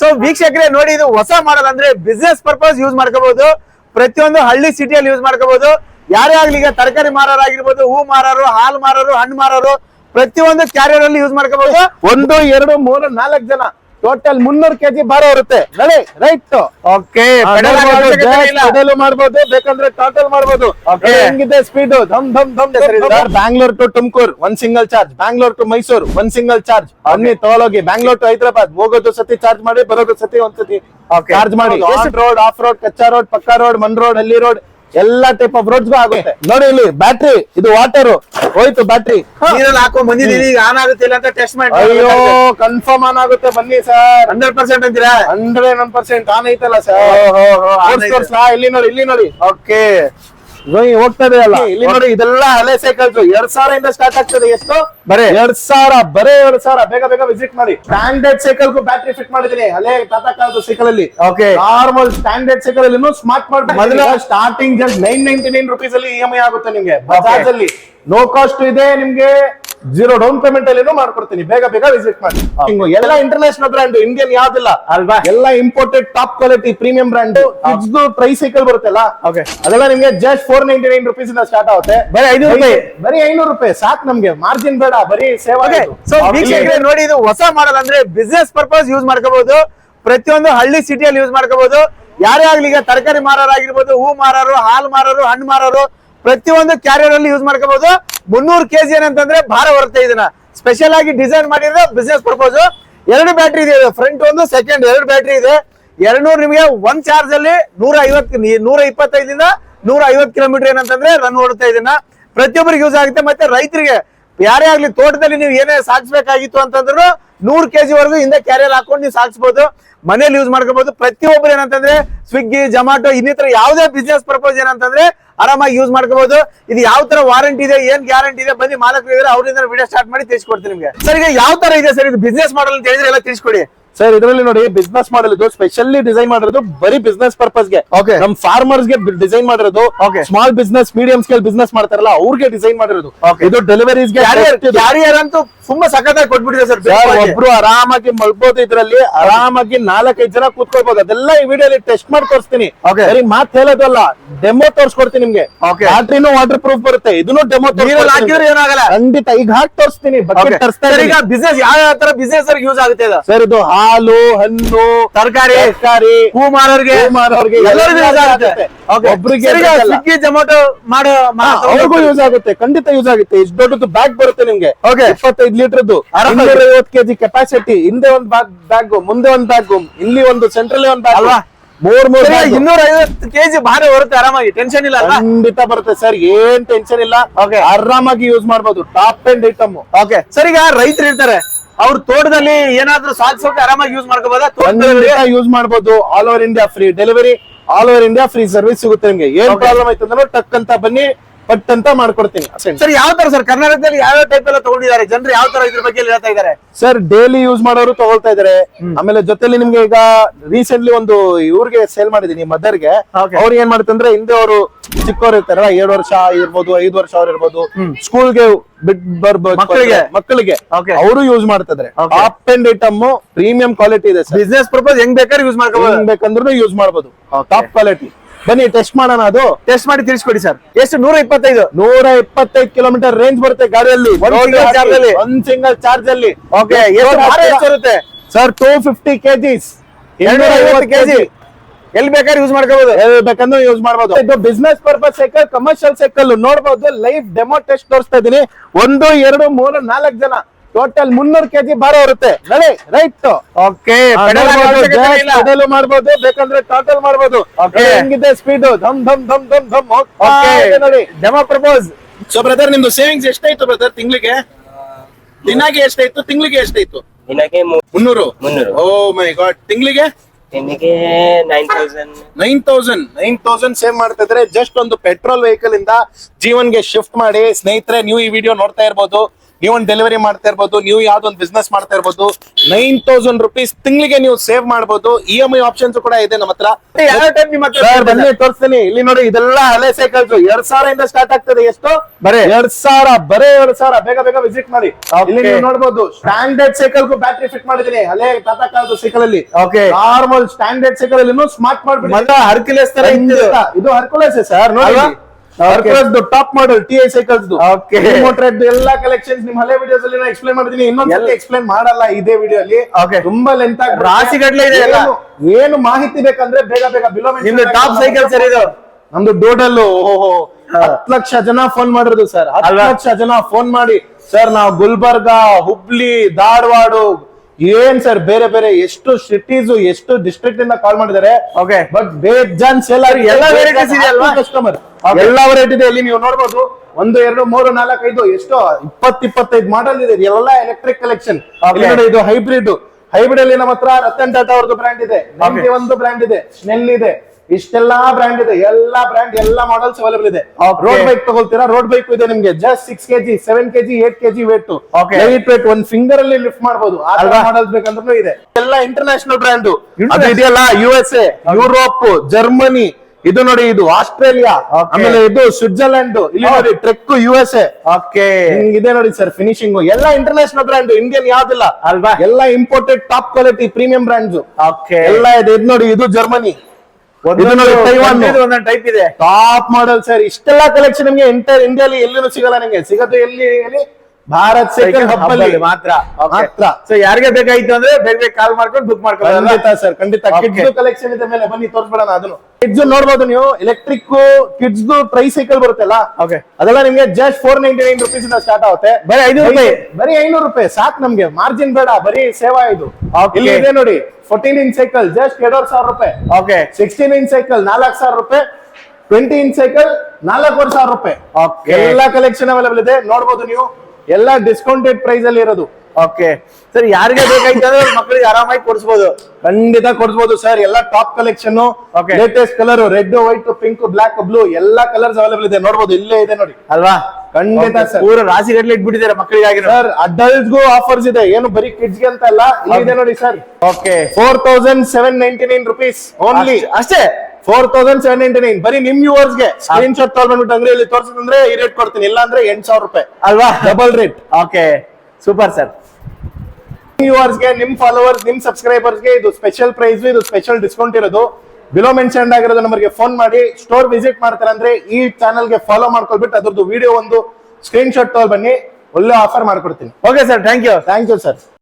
So ವೀಕ್ಷಕರೇ, ನೋಡಿ, ಇದು ಹೊಸ ಮಾಡಲ್ ಅಂದ್ರೆ ಬಿಸ್ನೆಸ್ ಪರ್ಪಸ್ ಯೂಸ್ ಮಾಡ್ಕೋಬಹುದು. ಪ್ರತಿಯೊಂದು ಹಳ್ಳಿ ಸಿಟಿಯಲ್ಲಿ ಯೂಸ್ ಮಾಡ್ಕೋಬಹುದು. ಯಾರೇ ಆಗ್ಲಿ ಈಗ ತರಕಾರಿ ಮಾರಾಗಿರ್ಬೋದು ಹೂ ಮಾರಾರು, ಹಾಲು ಮಾರಾರು, ಹಣ್ಣು ಮಾರಾರು, ಪ್ರತಿಯೊಂದು ಕ್ಯಾರಿಯರ್ ಅಲ್ಲಿ ಯೂಸ್ ಮಾಡ್ಕೋಬಹುದು. ಒಂದು, ಎರಡು, ಮೂರು, ನಾಲ್ಕು ಜನ. ಟೋಟಲ್ ಮುನ್ನೂರು ಕೆಜಿ ಭಾರ ಇರುತ್ತೆ ನಡಿ ರೈಟ್ ಓಕೆ ಪೆಡಲ್ ಮಾಡ್ಬೋದು ಬೇಕಂದ್ರೆ ಟೋಟಲ್ ಮಾಡಬಹುದು. ಹೆಂಗಿದೆ ಸ್ಪೀಡ್ ಧಮ್ ಧಮ್ ಧಮ್ ಬ್ಯಾಂಗ್ಳೂರ್ ಟು ತುಮಕೂರು ಒಂದ್ single charge Bangalore to Mysuru ಒಂದ್ ಸಿಂಗಲ್ ಚಾರ್ಜ್ ಅನ್ನಿ ತಗೊಳೋಗಿ. ಬ್ಯಾಂಗ್ಳೂರ್ ಟು ಹೈದರಾಬಾದ್ ಹೋಗೋದು ಸತಿ ಚಾರ್ಜ್ ಮಾಡಿ ಬರೋದು ಸತಿ ಒಂದ್ ಸತಿ ಚಾರ್ಜ್ ಮಾಡಿ. ರೋಡ್ ಆಫ್ ರೋಡ್ ಕಚ್ಚಾ ರೋಡ್ ಪಕ್ಕಾ ರೋಡ್ ಮನ್ ರೋಡ್ ಹಳ್ಳಿ ರೋಡ್ ಎಲ್ಲಾ ಟೈಪ್ ಆಫ್ ರೋಡ್ಸ್ ಆಗುತ್ತೆ. ನೋಡಿ ಇಲ್ಲಿ ಬ್ಯಾಟ್ರಿ ಇದು ವಾಟರ್ ಹೋಯ್ತು ಬ್ಯಾಟ್ರಿ ನೀರಲ್ಲಿ ಹಾಕೊಂಡ್ ಬಂದಿದೀನಿ ಈಗ ಆನ್ ಆಗುತ್ತೆ ಇಲ್ಲ ಅಂತ ಟೆಸ್ಟ್ ಮಾಡಿ. ಅಯ್ಯೋ ಕನ್ಫರ್ಮ್ ಆನ್ ಆಗುತ್ತೆ ಬನ್ನಿ ಸರ್ ಹಂಡ್ರೆಡ್ ಪರ್ಸೆಂಟ್ ಅಂತೀರಾ? ಹಂಡ್ರೆಡ್ ಒನ್ ಪರ್ಸೆಂಟ್ ಆನ್ ಐತಲ್ಲ ಸರ್ ಇಲ್ಲಿ ನೋಡಿ ಇಲ್ಲಿ ನೋಡಿ. ಓಕೆ ರೋಯಿ ಹೋಗ್ತಾ ಇದೆ ಅಲ್ಲ ಇಲ್ಲಿ ನೋಡಿ ಇದೆಲ್ಲ ಹಳೆ ಸೈಕಲ್ಸ್ ಎರಡ್ ಇಂದ ಸ್ಟಾರ್ಟ್ ಆಗ್ತದೆ. ಎಷ್ಟು? ಬರೇ? ಎರಡ್ ಸಾವಿರ ಬರೇ ಎರಡ್ ಸಾವಿರ. ಬೇಗ ಬೇಗ ವಿಸಿಟ್ ಮಾಡಿ. ಸ್ಟ್ಯಾಂಡರ್ಡ್ ಸೈಕಲ್ ಬ್ಯಾಟ್ರಿ ಫಿಟ್ ಮಾಡಿದೀನಿ ಹಳೆ ಟಾಟಾ ಕಾಲದ ಸೈಕಲ್ ಅಲ್ಲಿ. ಓಕೆ ನಾರ್ಮಲ್ ಸ್ಟ್ಯಾಂಡರ್ಡ್ ಸೈಕಲ್ ಅಲ್ಲಿ ಸ್ಮಾರ್ಟ್ ಮಾಡ್ಬೇಕು starting just nine ninety nine rupees ಅಲ್ಲಿ ಇ ಎಂ ಐ ಆಗುತ್ತೆ ನಿಮ್ಗೆ. ಬಜಾಜ್ ಅಲ್ಲಿ. ನೋ ಕಾಸ್ಟ್ ಇದೆ ನಿಮ್ಗೆ. ಜೀರೋ ಡೌನ್ ಪೇಮೆಂಟ್ ಅಲ್ಲಿ ಮಾಡ್ಕೊಡ್ತೀನಿ. ಬೇಗ ಬೇಗ ವಿಸಿಟ್ ಮಾಡಿ. ಎಲ್ಲ ಇಂಟರ್ನ್ಯಾಷನಲ್ ಬ್ರ್ಯಾಂಡ್ ಇಂಡಿಯನ್ ಯಾವ್ದಿಲ್ಲ. ಅಲ್ವಾ? ಎಲ್ಲ imported top quality premium brand ಇದು ಟ್ರೈಸೈಕಲ್ ಬರುತ್ತಲ್ಲ? ಓಕೆ ಅದೆಲ್ಲ ನಿಮ್ಗೆ just four ninety nine rupees ಇಂದ ಸ್ಟಾರ್ಟ್ ಆಗುತ್ತೆ. ಬರೀ ಐನೂರು ರೂಪಾಯಿ? ಬರೀ ಐನೂರು ರೂಪಾಯಿ. ಸಾಕು ನಮ್ಗೆ. ಮಾರ್ಜಿನ್ ಬೇಡ. ಬರೀ ಸೇವ್ ವೀಕ್ಷಕರೇ ನೋಡಿ ಇದು ಹೊಸ ಮಾಡಲ್ ಅಂದ್ರೆ ಬಿಸ್ನೆಸ್ ಪರ್ಪಸ್ ಯೂಸ್ ಮಾಡ್ಕೋಬಹುದು ಪ್ರತಿಯೊಂದು ಹಳ್ಳಿ ಸಿಟಿಯಲ್ಲಿ ಯೂಸ್ ಮಾಡ್ಕೋಬಹುದು ಯಾರೇ ಆಗ್ಲಿ ಈಗ ತರಕಾರಿ ಮಾರಾಗಿರ್ಬೋದು ಹೂ ಮಾರೋರು ಹಾಲು ಮಾರೋರು ಹಣ್ಣು ಮಾರೋರು ಪ್ರತಿಯೊಂದು ಕ್ಯಾರಿಯರ್ ಅಲ್ಲಿ ಯೂಸ್ ಮಾಡ್ಕೋಬಹುದು. ಮುನ್ನೂರು ಕೆಜಿ ಏನಂತಂದ್ರೆ ಭಾರ ಬರುತ್ತೆ ಇದನ್ನ. ಸ್ಪೆಷಲ್ ಆಗಿ ಡಿಸೈನ್ ಮಾಡಿದ್ರೆ ಬಿಸ್ನೆಸ್ ಪರ್ಪೋಸ್ ಎರಡು ಬ್ಯಾಟ್ರಿ ಇದೆ ಫ್ರಂಟ್ ಒಂದು ಸೆಕೆಂಡ್ ಎರಡು ಬ್ಯಾಟ್ರಿ ಇದೆ. ಎರಡ್ನೂರು ನಿಮಗೆ ಒಂದ್ ಚಾರ್ಜ್ ಅಲ್ಲಿ ನೂರ ಐವತ್ತು ನೂರ ಇಪ್ಪತ್ತೈದಿಂದ ನೂರ ಐವತ್ತು ಕಿಲೋಮೀಟರ್ ಏನಂತಂದ್ರೆ ರನ್ ಓಡುತ್ತೆ ಇದನ್ನ. ಪ್ರತಿಯೊಬ್ಬರಿಗೆ ಯೂಸ್ ಆಗುತ್ತೆ. ಮತ್ತೆ ರೈತರಿಗೆ ಯಾರೇ ಆಗ್ಲಿ ತೋಟದಲ್ಲಿ ನೀವು ಏನೇ ಸಾಗಿಸ್ಬೇಕಾಗಿತ್ತು ಅಂತಂದ್ರು ನೂರ್ ಕೆಜಿ ವರೆಗೂ ಹಿಂದೆ ಕ್ಯಾರಿಯರ್ ಹಾಕೊಂಡು ನೀವು ಸಾಗಿಸಬಹುದು ಮನೇಲಿ ಯೂಸ್ ಮಾಡ್ಕೋಬಹುದು. ಪ್ರತಿಯೊಬ್ಬರು ಏನಂತಂದ್ರೆ ಸ್ವಿಗ್ಗಿ ಜೊಮಾಟೊ ಇನ್ನಿತರ ಯಾವುದೇ ಬಿಸ್ನೆಸ್ ಪರ್ಪೋಸ್ ಏನಂತಂದ್ರೆ ಆರಾಮಾಗಿ ಯೂಸ್ ಮಾಡ್ಕೋಬಹುದು. ಇದು ಯಾವ ತರ ವಾರಂಟಿ ಇದೆ, ಏನ್ ಗ್ಯಾರಂಟಿ ಇದೆ, ಬನ್ನಿ ಮಾಲಕರು ಅವರಿಂದ ವಿಡಿಯೋ ಸ್ಟಾರ್ಟ್ ಮಾಡಿ ತಿಳಿಸ್ಕೊಡ್ತೀನಿ ನಿಮ್ಗೆ. ಸರ್, ಈಗ ಯಾವ ತರ ಇದೆ ಸರ್, ಇದು ಬಿಸ್ನೆಸ್ ಮಾಡಲ್ ಅಂತ ಹೇಳಿದ್ರೆ ಎಲ್ಲ ತಿಳಿಸ್ಕೊಡಿ. ಸರ್ ಇದರಲ್ಲಿ ನೋಡಿ ಬಿಸ್ನೆಸ್ ಮಾಡಿರೋದು ಸ್ಪೆಷಲಿ ಡಿಸೈನ್ ಮಾಡಿರೋದು ಬರೀ ಬಿಸ್ನೆಸ್ ಪರ್ಪಸ್ಗೆ. ನಮ್ ಫಾರ್ಮರ್ಸ್ಗೆ ಡಿಸೈನ್ ಮಾಡಿರೋದು. Small business medium scale business ಮಾಡ್ತಾರಲ್ಲ ಅವ್ರಿಗೆ ಡಿಸೈನ್ ಮಾಡಿರೋದು. ಇದು ಡೆಲಿವರೀಸ್ಗೆ ತುಂಬಾ ಸಖತ್ತಾಗಿ ಕೊಟ್ಬಿಟ್ಟಿದೆ ಸರ್ ಒಬ್ರು ಆರಾಮಾಗಿ ಮಲ್ಬೋದು ಇದ್ರಲ್ಲಿ ಆರಾಮಾಗಿ ನಾಲ್ಕೈದು ಜನ ಕೂತ್ಕೊಳ್ಬಹುದು ಅದೆಲ್ಲ ಈ ವಿಡಿಯೋಲಿ ಟೆಸ್ಟ್ ಮಾಡಿ ತೋರಿಸ್ತೀನಿ. ಸರಿ ಬರೀ ಮಾತ್ ಹೇಳೋದಲ್ಲ ಡೆಮೋ ತೋರಿಸ್ಕೊಡ್ತೀನಿ ನಿಮ್ಗೆ. ಬ್ಯಾಟ್ರಿನೂ ವಾಟರ್ ಪ್ರೂಫ್ ಬರುತ್ತೆ ಇದನ್ನು ಡೆಮೋ ಹಾಕಿದ್ರೆ ಏನಾಗಲ್ಲ ಖಂಡಿತ ಈಗ ಹಾಕಿ ತೋರಿಸ್ತೀನಿ ಬಿಸ್ನೆಸ್ ಯಾವ ಯಾವ ತರ ಬಿಸ್ನೆಸ್ ಯೂಸ್ ಆಗುತ್ತೆ ಸರ್ ಇದು ಹಾಲು ಹಣ್ಣು ತರಕಾರಿ ತರಕಾರಿ ಹೂ ಮಾರೋರ್ಗೆ ಹೂ ಮಾರೋರ್ಗೆ ಎಲ್ಲರಿಗೂ ಯೂಸ್ ಆಗುತ್ತೆ. Okay. ಒಬ್ರಿಗೆ. ಸ್ವಿಗ್ಗಿ ಜೊಮಾಟೊ ಮಾಡೋ ಅವ್ರಿಗೂ ಯೂಸ್ ಆಗುತ್ತೆ. ಖಂಡಿತ ಯೂಸ್ ಆಗುತ್ತೆ. ಇಷ್ಟು ದೊಡ್ಡದು ಬ್ಯಾಗ್ ಬರುತ್ತೆ ನಿಮ್ಗೆ. ಓಕೆ ಇಪ್ಪತ್ತೈದು ಲೀಟರ್ದು ಐವತ್ತು ಕೆಜಿ ಕೆಪಾಸಿಟಿ ಹಿಂದೆ ಒಂದ್ ಬ್ಯಾಗ್ ಬ್ಯಾಗ್ ಮುಂದೆ ಒಂದ್ ಬ್ಯಾಗ್ ಇಲ್ಲಿ ಒಂದು ಸೆಂಟ್ರಲ್ ಒಂದ್ ಬ್ಯಾಗ್ ಅಲ್ವಾ? ಮೂರ್ ಮೂರ್. ಇನ್ನೂರ ಐವತ್ತು ಕೆಜಿ ಭಾರ ಬರುತ್ತೆ ಆರಾಮಾಗಿ. ಟೆನ್ಷನ್ ಇಲ್ಲ ಖಂಡಿತ ಬರುತ್ತೆ ಸರ್. ಏನ್ ಟೆನ್ಷನ್ ಇಲ್ಲ. ಆರಾಮಾಗಿ ಯೂಸ್ ಮಾಡಬಹುದು top end item okay sir ಈಗ ರೈತರು ಇರ್ತಾರೆ ಅವ್ರ ತೋಟದಲ್ಲಿ ಏನಾದ್ರೂ ಸಾಧಿಸೋಕೆ ಆರಾಮಾಗಿ ಯೂಸ್ ಮಾಡ್ಕೋಬಹುದಾ ಯೂಸ್ ಮಾಡಬಹುದು all over India free delivery all over India free service ಸಿಗುತ್ತೆ ನಿಮ್ಗೆ. ಏನ್ ಪ್ರಾಬ್ಲಮ್ ಆಯ್ತು ಅಂದ್ರೆ ಟಕ್ ಅಂತ ಬನ್ನಿ. ಪಟ್ ಅಂತ ಮಾಡ್ಕೊಡ್ತೀನಿ ಸರ್ ಯಾವ ತರ ಸರ್? ಕರ್ನಾಟಕದಲ್ಲಿ ಯಾವ ಟೈಪ್ ಎಲ್ಲ ತಗೊಂಡಿದ್ದಾರೆ? ಜನರು ಯಾವ ತರ ಇದ್ರ ಬಗ್ಗೆ ಹೇಳ್ತಾ ಇದ್ದಾರೆ? ಸರ್ ಡೈಲಿ ಯೂಸ್ ಮಾಡೋರು ತಗೊಳ್ತಾ ಇದಾರೆ. ಆಮೇಲೆ ಜೊತೆಲಿ ನಿಮ್ಗೆ ಈಗ ರೀಸೆಂಟ್ಲಿ ಒಂದು ಇವ್ರಿಗೆ ಸೇಲ್ ಮಾಡಿದೀನಿ ಮದರ್ಗೆ ಗೆ. ಅವ್ರು ಏನ್ ಮಾಡ್ತಂದ್ರೆ ಹಿಂದೆ ಅವರು ಚಿಕ್ಕವ್ರು ಇರ್ತಾರಲ್ಲ ಏಳು ವರ್ಷ ಇರ್ಬೋದು ಐದು ವರ್ಷ ಅವ್ರು ಇರ್ಬೋದು ಸ್ಕೂಲ್ಗೆ ಬಿಟ್ ಬರ್ಬೋದು ಮಕ್ಕಳಿಗೆ? ಮಕ್ಕಳಿಗೆ. ಅವರು ಯೂಸ್ ಮಾಡ್ತಿದ್ರೆ. Up end item premium quality ಇದೆ ಬಿಸ್ನೆಸ್ ಪರ್ಪಸ್ ಹೆಂಗ್ ಬೇಕಾದ್ರೆ ಯೂಸ್ ಮಾಡ್ಕೋಬಹುದು ಬೇಕಂದ್ರೂ ಯೂಸ್ ಮಾಡಬಹುದು ಟಾಪ್ ಕ್ವಾಲಿಟಿ ಬನ್ನಿ ಟೆಸ್ಟ್ ಮಾಡೋಣ ಅದು. ಟೆಸ್ಟ್ ಮಾಡಿ ತಿಳಿಸ್ಕೊಡಿ ಸರ್. ಎಷ್ಟು? ನೂರ ಇಪ್ಪತ್ತೈದು. ನೂರ ಇಪ್ಪತ್ತೈದು ಕಿಲೋಮೀಟರ್ ರೇಂಜ್ ಬರುತ್ತೆ ಗಾಡಿಯಲ್ಲಿ. ಒಂದ್ ಸಿಂಗಲ್ ಚಾರ್ಜ್ ಅಲ್ಲಿ. Okay sir two fifty kgs kg ಎಲ್ಲಿ ಬೇಕಾದ್ರೆ ಯೂಸ್ ಮಾಡ್ಕೋಬಹುದು ಬೇಕಂದ್ರೆ ಯೂಸ್ ಮಾಡಬಹುದು ಇದು business purpose cycle commercial cycle ನೋಡಬಹುದು ಲೈಫ್ ಡೆಮೋ ಟೆಸ್ಟ್ ತೋರಿಸ್ತಾ ಇದೀನಿ ಒಂದು ಎರಡು ಮೂರು ನಾಲ್ಕು ಜನ. ಟೋಟಲ್ ಮುನ್ನೂರು ಕೆಜಿ ಭಾರ ಇರುತ್ತೆ ನಡಿ ರೈಟ್ ಓಕೆ ಪೆಡಲ್ ಮಾಡ್ಬೋದು ಬೇಕಂದ್ರೆ ಟೋಟಲ್ ಮಾಡ್ಬೋದು. ಹೆಂಗಿದೆ ಸ್ಪೀಡ್ ಧಮ್ ಧಮ್ ಧಮ್ ಧಮ್ ಧಮ್. ನೋಡಿ. ಡೆಮೋ ಪ್ರಪೋಸ್ ಸೊ ಬ್ರದರ್ ನಿಮ್ದು ಸೇವಿಂಗ್ಸ್ ಎಷ್ಟಾಯ್ತು ಬ್ರದರ್ ತಿಂಗಳಿಗೆ? ದಿನಾಗೆ ಎಷ್ಟಾಯ್ತು ತಿಂಗಳಿಗೆ ಎಷ್ಟಾಯ್ತು? ಮುನ್ನೂರು? ಮುನ್ನೂರು. ಓ ಮೈ ಗಾಡ್ ತಿಂಗಳಿಗೆ? ದಿನಕ್ಕೆ nine thousand nine thousand nine thousand save ಮಾಡ್ತಾ ಇದ್ರೆ ಜಸ್ಟ್ ಒಂದು ಪೆಟ್ರೋಲ್ ವೆಹಿಕಲ್ ಇಂದ ಜೀವನ್ಗೆ ಶಿಫ್ಟ್ ಮಾಡಿ ಸ್ನೇಹಿತರೆ ನೀವು ಈ ವಿಡಿಯೋ ನೋಡ್ತಾ ಇರ್ಬೋದು. ನೀವೊಂದು ಡೆಲಿವರಿ ಮಾಡ್ತಾ ಇರ್ಬೋದು ನೀವು ಯಾವ್ದೊಂದು ಬಿಸ್ನೆಸ್ ಮಾಡ್ತಾ ಇರ್ಬೋದು ನೈನ್ ತೌಸಂಡ್ ರುಪೀಸ್ ತಿಂಗಳಿಗೆ ನೀವು ಸೇವ್ ಮಾಡಬಹುದು ಇ ಎಂ ಐ ಆಪ್ಷನ್ಸ್ ಕೂಡ ಇದೆ ನಮ್ಮ ಹತ್ರ. ಬನ್ನಿ ತೋರಿಸ್ತೀನಿ. ಇಲ್ಲಿ ನೋಡಿ ಇದೆಲ್ಲ ಹಳೆ ಸೈಕಲ್ಸ್ ಎರಡ್ ಇಂದ ಸ್ಟಾರ್ಟ್ ಆಗ್ತದೆ ಎಷ್ಟು? ಬರೇ? ಎರಡ್ ಸಾವಿರ ಬರೇ ಎರಡ್ ಸಾವಿರ. ಬೇಗ ಬೇಗ ವಿಸಿಟ್ ಮಾಡಿ. ಇಲ್ಲಿ ನೀವು ನೋಡಬಹುದು ಸ್ಟ್ಯಾಂಡರ್ಡ್ ಸೈಕಲ್ ಬ್ಯಾಟ್ರಿ ಫಿಟ್ ಮಾಡಿದೀನಿ ಹಳೆ ಟಾಟಾ ಕಾಲದ ಸೈಕಲ್ ಅಲ್ಲಿ. ನಾರ್ಮಲ್ ಸ್ಟ್ಯಾಂಡರ್ಡ್ ಸೈಕಲ್ ಅಲ್ಲಿ ಸ್ಮಾರ್ಟ್ ಮಾಡ್ಬಿಡಿ. ಮೊದ್ಲು ಹರ್ಕ್ಯುಲೆಸ್ ತರ ಇದು ಹರ್ಕುಲಸ್ ಸರ್ ನೋಡಿ. Top model T I cycles Okay. Red ಎಲ್ಲಾ ಕಲೆಕ್ಷನ್ಸ್ ನಿಮ್ ಹಳೆ ವಿಡಿಯೋಸ್ ಅಲ್ಲಿ ನಾನು ಎಕ್ಸ್ಪ್ಲೈನ್ ಮಾಡಿದೀನಿ ಇನ್ನೊಂದ್ಸಲ ಎಕ್ಸ್ಪ್ಲೈನ್ ಮಾಡಲ್ಲ ಇದೇ ವಿಡಿಯೋ ಅಲ್ಲಿ. ತುಂಬಾ ಲೆಂತ್ ರಾಶಿಗಟ್ಲೆ ಇದೆ ಎಲ್ಲ. ಏನು ಮಾಹಿತಿ ಬೇಕಂದ್ರೆ ಬೇಗ ಬೇಗ ಬಿಲೋ ನಿಮ್ದು ಟಾಪ್ ಸೈಕಲ್ ಸರ್ ಇದು ನಮ್ದು ಡೋಡಲ್ ಓಹೋ ಹತ್ತು ಲಕ್ಷ ಜನ ಫೋನ್ ಮಾಡಿರೋದು ಸರ್ ಹತ್ತು? ಲಕ್ಷ ಜನ ಫೋನ್ ಮಾಡಿ ಸರ್ ನಾವು ಗುಲ್ಬರ್ಗ ಹುಬ್ಳಿ ಧಾರವಾಡ ಏನ್ ಸರ್ ಬೇರೆ ಬೇರೆ ಎಷ್ಟು ಸಿಟೀಸ್ ಎಷ್ಟು ಡಿಸ್ಟ್ರಿಕ್ಟ್ ಇಂದ ಕಾಲ್ ಮಾಡಿದ್ದಾರೆ. ಬಟ್ ಬೇಜಾನ್ ಸೇಲ್ ಎಲ್ಲ varieties ಇದೆ ಅಲ್ವಾ? ಕಸ್ಟಮರ್. ಎಲ್ಲ ವೆರೈಟಿ ಇದೆ. ಇಲ್ಲಿ ನೀವು ನೋಡ್ಬೋದು ಒಂದು ಎರಡು ಮೂರು ನಾಲ್ಕು ಐದು ಎಷ್ಟೋ ಇಪ್ಪತ್ ಇಪ್ಪತ್ತೈದು ಮಾಡೆಲ್ ಇದೆ. ಎಲ್ಲ ಎಲೆಕ್ಟ್ರಿಕ್ ಕಲೆಕ್ಷನ್ ಇದು ಹೈಬ್ರಿಡ್ ಹೈಬ್ರಿಡ್ ಅಲ್ಲಿ ನಮ್ಮ ಹತ್ರ ರತನ್ ಟಾಟಾ ಅವ್ರದ್ದು ಬ್ರ್ಯಾಂಡ್ ಇದೆ. ನಮ್ಗೆ ಒಂದು ಬ್ರ್ಯಾಂಡ್ ಇದೆ. ಸ್ನೆಲ್ ಇದೆ. ಇಷ್ಟೆಲ್ಲಾ ಬ್ರ್ಯಾಂಡ್ ಇದೆ. ಎಲ್ಲಾ ಬ್ರ್ಯಾಂಡ್ ಎಲ್ಲಾ ಮಾಡೆಲ್ಸ್ ಅವೈಲೇಬಲ್ ಇದೆ. ರೋಡ್ ಬೈಕ್ ತಗೊಳ್ತೀರಾ? ರೋಡ್ ಬೈಕ್ ಇದೆ ನಿಮ್ಗೆ. Just six kg seven kg eight kg weight eight weight ಒಂದ್ ಫಿಂಗರ್ ಅಲ್ಲಿ ಲಿಫ್ಟ್ ಮಾಡಬಹುದು ಮಾಡಲ್ಸ್ ಬೇಕಂದ್ರೂ ಇದೆ. ಎಲ್ಲ ಇಂಟರ್ನ್ಯಾಷನಲ್ ಬ್ರ್ಯಾಂಡ್. ಇದೆಯಲ್ಲ U S A Europe Germany ಇದು ನೋಡಿ ಇದು ಆಸ್ಟ್ರೇಲಿಯಾ ಆಮೇಲೆ ಇದು ಸ್ವಿಟ್ಜರ್ಲೆಂಡ್ ಇಲ್ಲಿ ನೋಡಿ ಟ್ರೆಕ್ ಯು ಎಸ್ ಎ ಇದೆ ನೋಡಿ ಸರ್ ಫಿನಿಶಿಂಗ್. ಎಲ್ಲ ಇಂಟರ್ನ್ಯಾಷನಲ್ ಬ್ರ್ಯಾಂಡ್ ಇಂಡಿಯನ್ ಯಾವ್ದಿಲ್ಲ. ಅಲ್ವಾ? ಎಲ್ಲ imported top quality premium brands okay ಎಲ್ಲ ಇದೆ. ಇದು ನೋಡಿ ಇದು ಜರ್ಮನಿ ಟೈಪ್ ಇದೆ ಟಾಪ್ ಮಾಡೆಲ್ ಸರ್. ಇಷ್ಟೆಲ್ಲ ಕಲೆಕ್ಷನ್ ನಿಮ್ಗೆ ಇಂಟರ್ ಇಂಡಿಯಾಲಿ ಎಲ್ಲಿನೂ ಸಿಗಲ್ಲ ನಿಮ್ಗೆ. ಸಿಗತ್ತೆ ಎಲ್ಲಿ ಎಲ್ಲಿ ಭಾರತ್ ಸೈಕಲ್ ಹಬ್ಬಲ್ಲಿ ಮಾತ್ರ. ಮಾತ್ರ. ಸೊ ಯಾರಿಗೆ ಬೇಕಾಯ್ತು ಅಂದ್ರೆ ಬೇಗ ಬೇಗ ಕಾಲ್ ಮಾಡ್ಕೊಂಡು ಬುಕ್ ಮಾಡ್ಕೊಳ್ಳೋಣ. ಖಂಡಿತ ಸರ್ ಖಂಡಿತ. ಕಿಡ್ಸ್ ಕಲೆಕ್ಷನ್ ಇದೆ ಮೇಲೆ ಬನ್ನಿ ತೋರಿಸ್ಬಿಡೋಣ ಅದನ್ನು. ಕಿಡ್ಸ್ ನೋಡ್ಬೋದು ನೀವು ಎಲೆಕ್ಟ್ರಿಕ್ ಕಿಡ್ಸ್ ಟ್ರೈ ಸೈಕಲ್ ಬರುತ್ತಲ್ಲ? ಓಕೆ ಅದೆಲ್ಲ ನಿಮ್ಗೆ just four ninety nine rupees ಇಂದ ಸ್ಟಾರ್ಟ್ ಆಗುತ್ತೆ. ಬರೀ ಐನೂರು ರೂಪಾಯಿ? ಬರೀ ಐನೂರು ರೂಪಾಯಿ ಸಾಕ್ ನಮ್ಗೆ. ಮಾರ್ಜಿನ್ ಬೇಡ ಬರೀ ಸೇವಾ ಇದು. ಇಲ್ಲಿ ಇದೆ ನೋಡಿ ಫೋರ್ಟೀನ್ ಇನ್ ಸೈಕಲ್ ಜಸ್ಟ್ ಎರಡೂವರೆ ಸಾವಿರ ರೂಪಾಯಿ. ಓಕೆ ಸಿಕ್ಸ್ಟೀನ್ ಇನ್ ಸೈಕಲ್ ನಾಲ್ಕು ಸಾವಿರ ರೂಪಾಯಿ. ಟ್ವೆಂಟಿ ಇನ್ ಸೈಕಲ್ ನಾಲ್ಕೂವರೆ ಸಾವಿರ ರೂಪಾಯಿ. ಎಲ್ಲಾ ಎಲ್ಲ ಕಲೆಕ್ಷನ್ ಅವೈಲೇಬಲ್ ಇದೆ. ನೋಡ್ಬೋದು ನೀವು. ಎಲ್ಲ ಡಿಸ್ಕೌಂಟೆಡ್ ಪ್ರೈಸ್ ಅಲ್ಲಿ ಇರೋದು. ಓಕೆ ಸರ್ ಯಾರಿಗೆ ಬೇಕಾಯ್ತು ಅಂದ್ರೆ ಮಕ್ಕಳಿಗೆ ಆರಾಮಾಗಿ ಕೊಡಿಸ್ಬೋದು. ಖಂಡಿತ ಕೊಡಿಸಬಹುದು ಸರ್ ಎಲ್ಲ top collection. Latest colour red white pink black blue ಎಲ್ಲಾ ಕಲರ್ಸ್ ಅವೈಲೇಬಲ್ ಇದೆ. ನೋಡಬಹುದು ಇಲ್ಲೇ ಇದೆ ನೋಡಿ. ಅಲ್ವಾ? ಖಂಡಿತ ಸರ್. ಪೂರ ರಾಶಿ ಗಟ್ಲೆ ಇಟ್ಬಿಟ್ಟಿದ್ದಾರೆ ಮಕ್ಕಳಿಗಾಗಿ ಸರ್ ಅಡಲ್ಟ್ ಗೂ ಆಫರ್ಸ್ ಇದೆ. ಏನು ಬರೀ ಕಿಡ್ಸ್ಗೆ ಅಂತ ಅಲ್ಲ ಇಲ್ಲಿ ಇದೆ ನೋಡಿ sir okay four thousand seven ninety nine rupees only ಅಷ್ಟೇ? Four thousand seven ninety nine ಬರೀ ನಿಮ್ ವ್ಯೂವರ್ಸ್ಗೆ ಸ್ಕ್ರೀನ್ ಶಾಟ್ ತಗೊಂಡ್ಬಿಟ್ಟು ಅಂಗಡಿಯಲ್ಲಿ ತೋರಿಸಿದ್ರೆ ಈ ರೇಟ್ ಕೊಡ್ತೀನಿ. ಇಲ್ಲ ಅಂದ್ರೆ ಎಂಟ್ ಸಾವಿರ ರೂಪಾಯಿ. ಅಲ್ವಾ? Double rate okay super sir ಯುವರ್ಸ್ಗೆ ನಿಮ್ ಫಾಲೋವರ್ಸ್ ನಿಮ್ ಸಬ್ಸ್ಕ್ರೈಬರ್ಸ್ಗೆ ಇದು ಸ್ಪೆಷಲ್ ಪ್ರೈಸ್ ಇದು ಸ್ಪೆಷಲ್ ಡಿಸ್ಕೌಂಟ್ ಇರೋದು. ಬಿಲೋ ಮೆನ್ಷನ್ ಆಗಿರೋದು ನಮಗೆ ಫೋನ್ ಮಾಡಿ. ಸ್ಟೋರ್ ವಿಸಿಟ್ ಮಾಡ್ತಾರೆ ಅಂದ್ರೆ ಈ ಚಾನಲ್ಗೆ ಫಾಲೋ ಮಾಡ್ಕೊಳ್ಬಿಟ್ಟು ಅದ್ರದ್ದು ವಿಡಿಯೋ ಒಂದು ಸ್ಕ್ರೀನ್ ಶಾಟ್ ತಗೊಂಡ್ ಬನ್ನಿ. ಒಳ್ಳೆ ಆಫರ್ ಮಾಡ್ಕೊಡ್ತೀನಿ. Okay sir thank you thank you sir